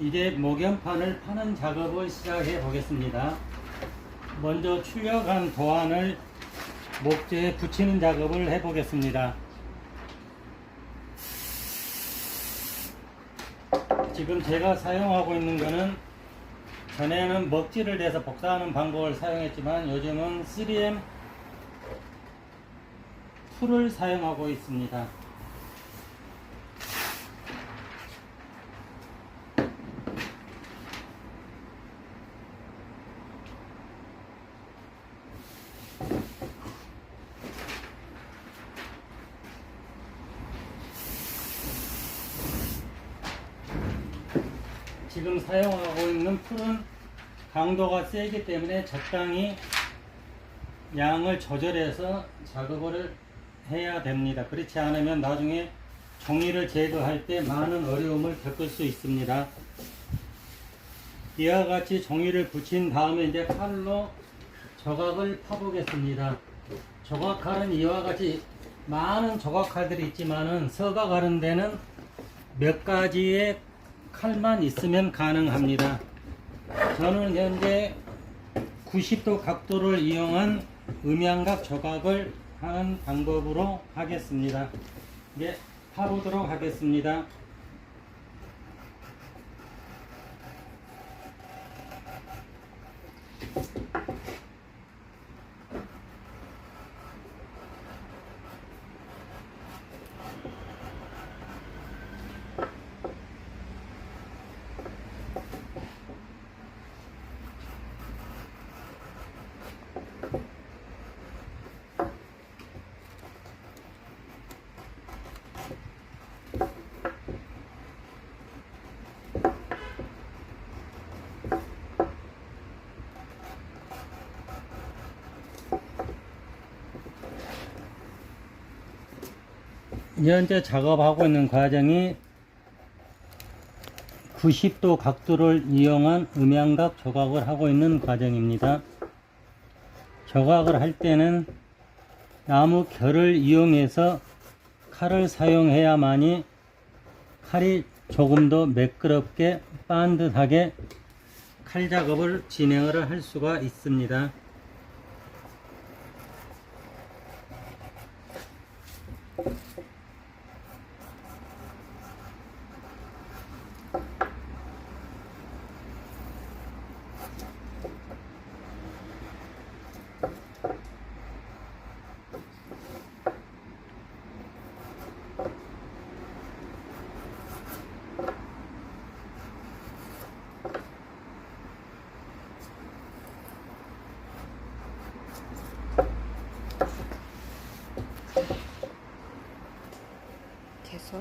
이제 목연판을 파는 작업을 시작해 보겠습니다. 먼저 출력한 도안을 목재에 붙이는 작업을 해 보겠습니다. 지금 제가 사용하고 있는 것은 전에는 먹지를 내서 복사하는 방법을 사용했지만 요즘은 3M 툴을 사용하고 있습니다. 지금 사용하고 있는 풀은 강도가 세기 때문에 적당히 양을 조절해서 작업을 해야 됩니다. 그렇지 않으면 나중에 종이를 제거할 때 많은 어려움을 겪을 수 있습니다. 이와 같이 종이를 붙인 다음에 이제 칼로 조각을 파보겠습니다. 조각칼은 이와 같이 많은 조각칼들이 있지만은 서각 하는 데는 몇 가지의 칼만 있으면 가능합니다. 저는 현재 90도 각도를 이용한 음향각 조각을 하는 방법으로 하겠습니다. 이제 파보도록 하겠습니다. 현재 작업하고 있는 과정이 90도 각도를 이용한 음향각 조각을 하고 있는 과정입니다. 조각을 할 때는 나무 결을 이용해서 칼을 사용해야만이 칼이 조금 더 매끄럽게 반듯하게 칼 작업을 진행을 할 수가 있습니다. 돼서